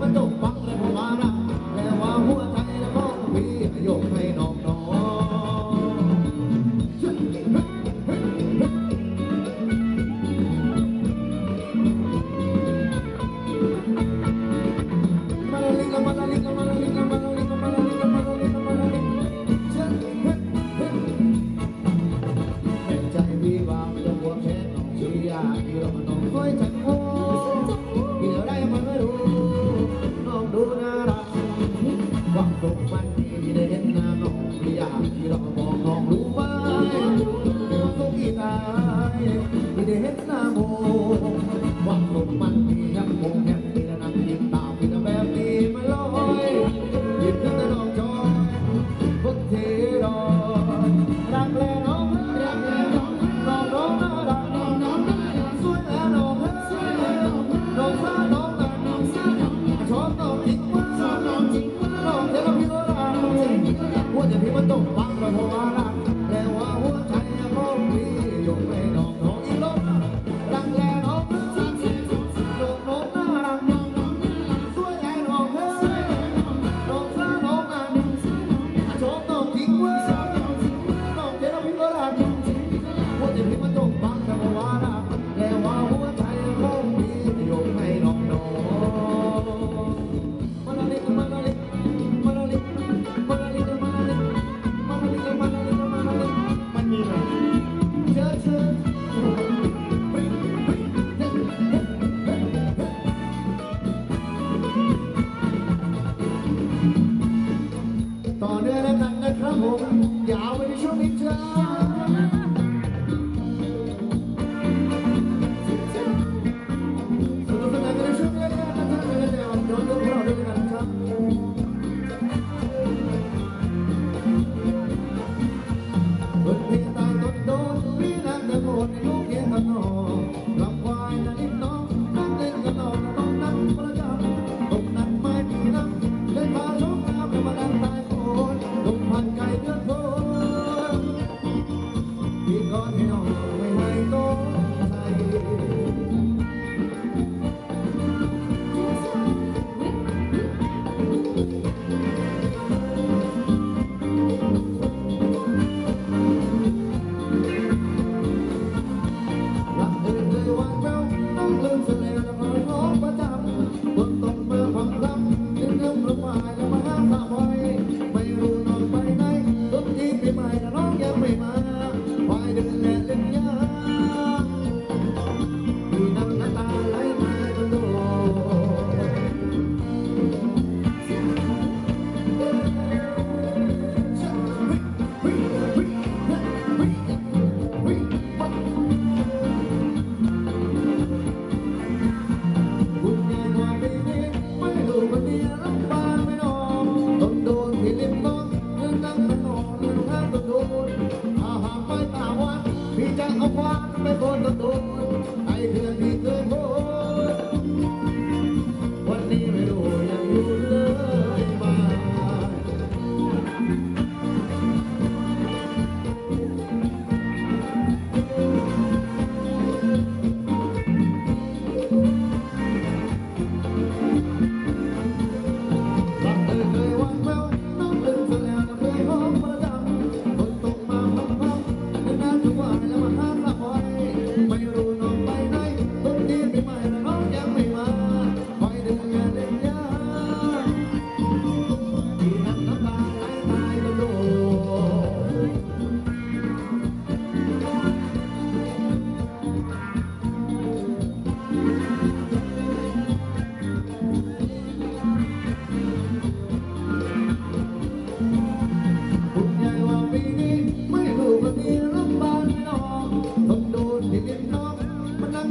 วัน น้อ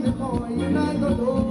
มันนั่ง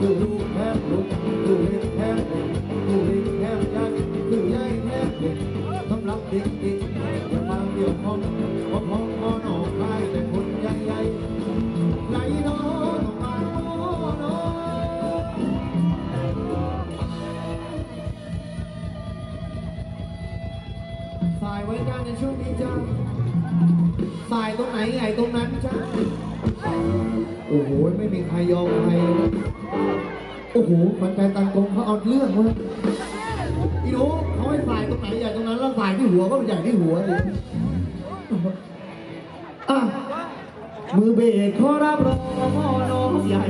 โหคือลูกแทบลูกคือเล็กแทบเด็กคือเล็กแทบใหญ่คือใหญ่แทบเด็กสำหรับเด็กเด็กอย่ามาเกี่ยวข้องเพราะพ่อพ่อหนองคายแต่คนใหญ่ใหญ่ไหลน้อต้องมาโอ้น้อสายไว้กันในช่วงนี้จ้าสายตรงไหนใหญ่ตรงนั้นจ้าโอ้โห ไม่มีใครยอมใคร โอ้โหมันใจตังกงเขาเอาเรื่องเว้ยอีโนเขาให้สายตรงไหนใหญ่ตรงนั้นแล้วสายที่หัวก็เป็นใหญ่ที่หัวเลยอะมือเบสขอรับรองพ่อน้องใหญ่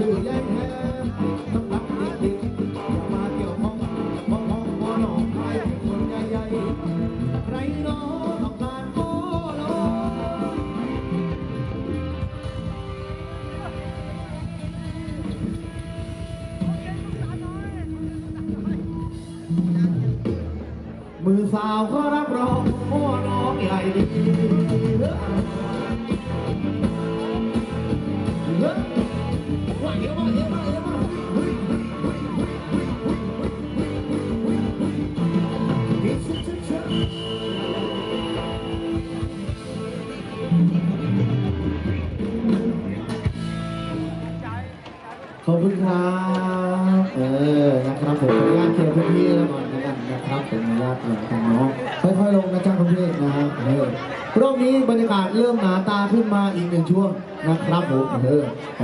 do it again. ขอบคุณครับ เออ นะครับผมขออนุญาตเคลียร์พื้นที่แล้วกันนะครับผมอนุญาตเอ่อทางน้องค่อยๆลงนะจ๊ะคุณพี่นะฮะเออรอบนี้บรรยากาศเริ่มหนาตาขึ้นมาอีกหนึ่งช่วงนะครับผมเออ